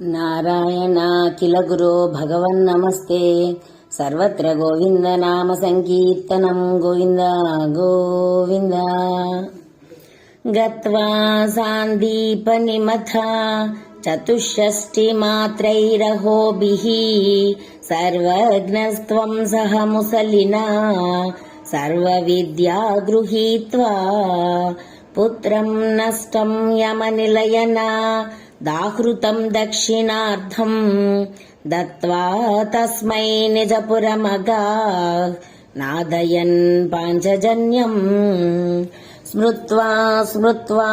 नारायणा किल गुरो भगवन्नमस्ते सर्वत्र गोविन्द नाम सङ्कीर्तनम् गोविन्द गोविन्द। गत्वा सान्दीपनिमथा चतुष्षष्टिमात्रैरहोभिः सर्वज्ञस्त्वम् सह मुसलिना सर्वविद्या गृहीत्वा पुत्रम् नष्टम् यमनिलयना दाहृतं दक्षिणार्थम् दत्त्वा तस्मै निजपुरमगा नादयन् पाञ्चजन्यम् स्मृत्वा स्मृत्वा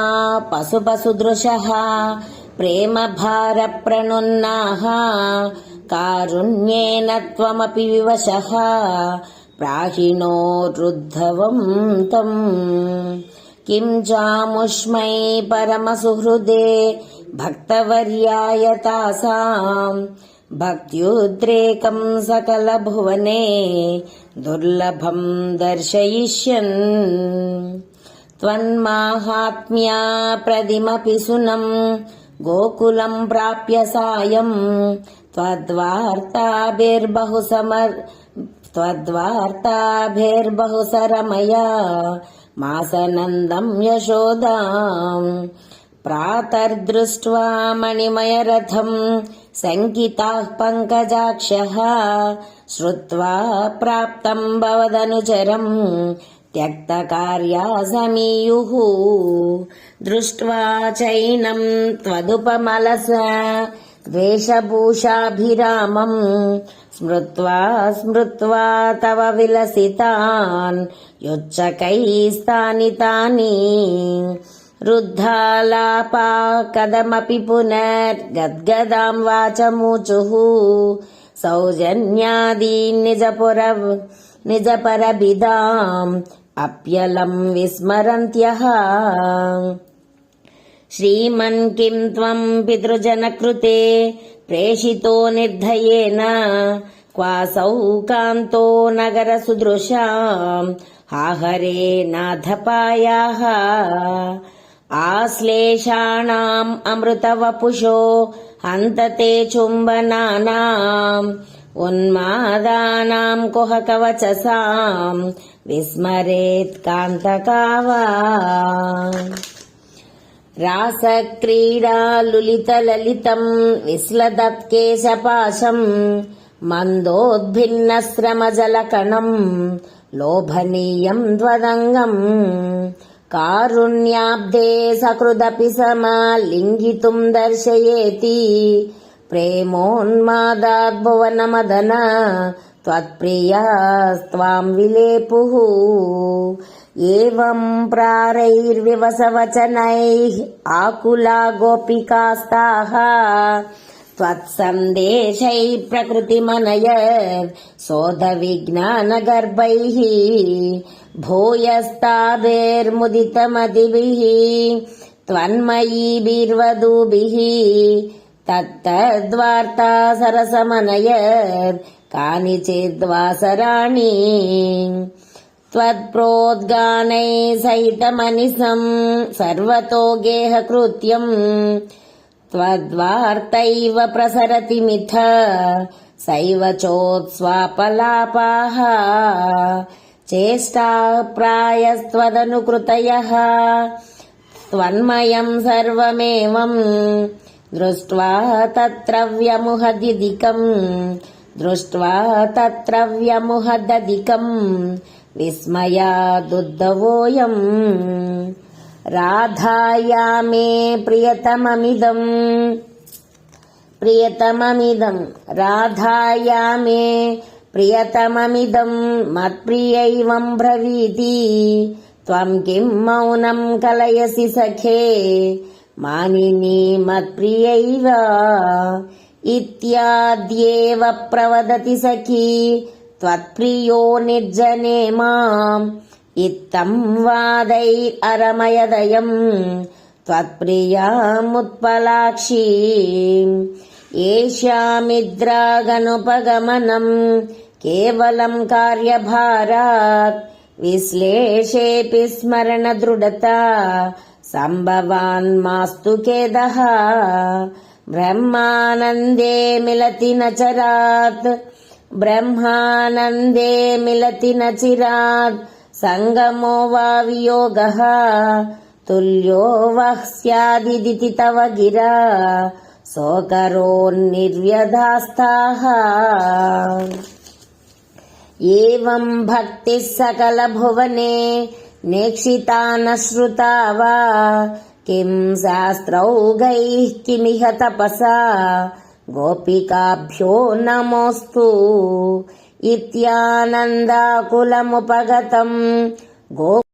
पशुपशुदृशः प्रेमभारप्रणुन्नाः कारुण्येन त्वमपि विवशः प्राहिणो रुद्धवम् तम् किं चामुष्मै परमसुहृदे भक्तवर्याय तासाम् भक्त्युद्रेकम् सकलभुवने दुर्लभम् दर्शयिष्यन् त्वन्माहात्म्या प्रदिमपि सुनम् गोकुलम् प्राप्य सायम् त्वद्वार्ताभिर्बहु समर् त्वद्वार्ताभिर्बहु सरमया मासनन्दम् यशोदाम् प्रातर्दृष्ट्वा मणिमयरथम् सङ्किताः पङ्कजाक्षः श्रुत्वा प्राप्तम् भवदनुचरम् त्यक्तकार्या समीयुः दृष्ट्वा चैनम् त्वदुपमलस द्वेषभूषाभिरामम् स्मृत्वा स्मृत्वा तव विलसितान् युच्चकैस्तानि तानि रुद्धालापा कदमपि पुनर्गद्गदाम् वाचमूचुः सौजन्यादीन् निजपुर निजपरभिदाम् अप्यलम् विस्मरन्त्यः श्रीमन् किम् त्वम् पितृजनकृते प्रेषितो निर्धयेन क्वासौ कान्तो नगरसुदृशाम् आहरे नाथपायाः आश्लेषाणाम् अमृतवपुषो हन्तते चुम्बनानाम् उन्मादानाम् कुहकवचसाम् विस्मरेत् कान्तकावा रासक्रीडालुलितललितम् विस्लदत्केशपाशम् मन्दोद्भिन्नश्रमजलकणम् लोभनीयम् त्वदङ्गम् कारुण्याब्धे सकृदपि समालिङ्गितुम् दर्शयेति प्रेमोन्मादाद्भुवनमदन त्वत्प्रियास्त्वाम् विलेपुः। एवम् प्रारैर्विवसवचनैः आकुला गोपिकास्ताः। त्वत्सन्देशैः प्रकृतिमनय शोधविज्ञानगर्भैः भूयस्ताभिर्मुदितमदिभिः त्वन्मयीभिर्वधूभिः। तत्तद्वार्ता सरसमनय कानिचिद्वासराणि त्वत्प्रोद्गानैः सहितमनिसम् सर्वतो गेहकृत्यम् त्वद्वार्तैव प्रसरति मिथ सैव चोत्स्वापलापाः चेष्टा प्रायस्त्वदनुकृतयः त्वन्मयम् सर्वमेवम् दृष्ट्वा तत्र व्यमुहदिदिकम् దృష్ట్వా తత్ర వ్యముహదధికం విస్మయాదుద్దవోయం రాధాయా మే ప్రియతమమిదం. ప్రియతమమిదం. రాధాయా మే ప్రియతమమిదం. మత్ప్రియైవం బ్రవీతి. త్వం కిం మౌనం కలయసి సఖే. మానిని మత్ప్రియైవ. इत्याद्येव प्रवदति सखी त्वत्प्रियो निर्जने माम् इत्थम् वादै अरमयदयम् त्वत्प्रियामुत्पलाक्षी येष्यामिद्रागनुपगमनम् केवलम् कार्यभारात् विश्लेषेऽपि स्मरणदृढता सम्भवान् मास्तु खेदः ब्रह्मानन्दे मिलति न चरात् ब्रह्मानन्दे मिलति न चिरात् सङ्गमो वा वियोगः तुल्यो वः स्यादिदिति तव गिरा सोकरोन्निर्व्यधास्ताः एवं भक्तिः सकलभुवने नेक्षिता न श्रुता वा किं शास्त्रौघैः किमिह तपसा गोपिकाभ्यो नमोऽस्तु इत्यानन्दाकुलमुपगतम् गो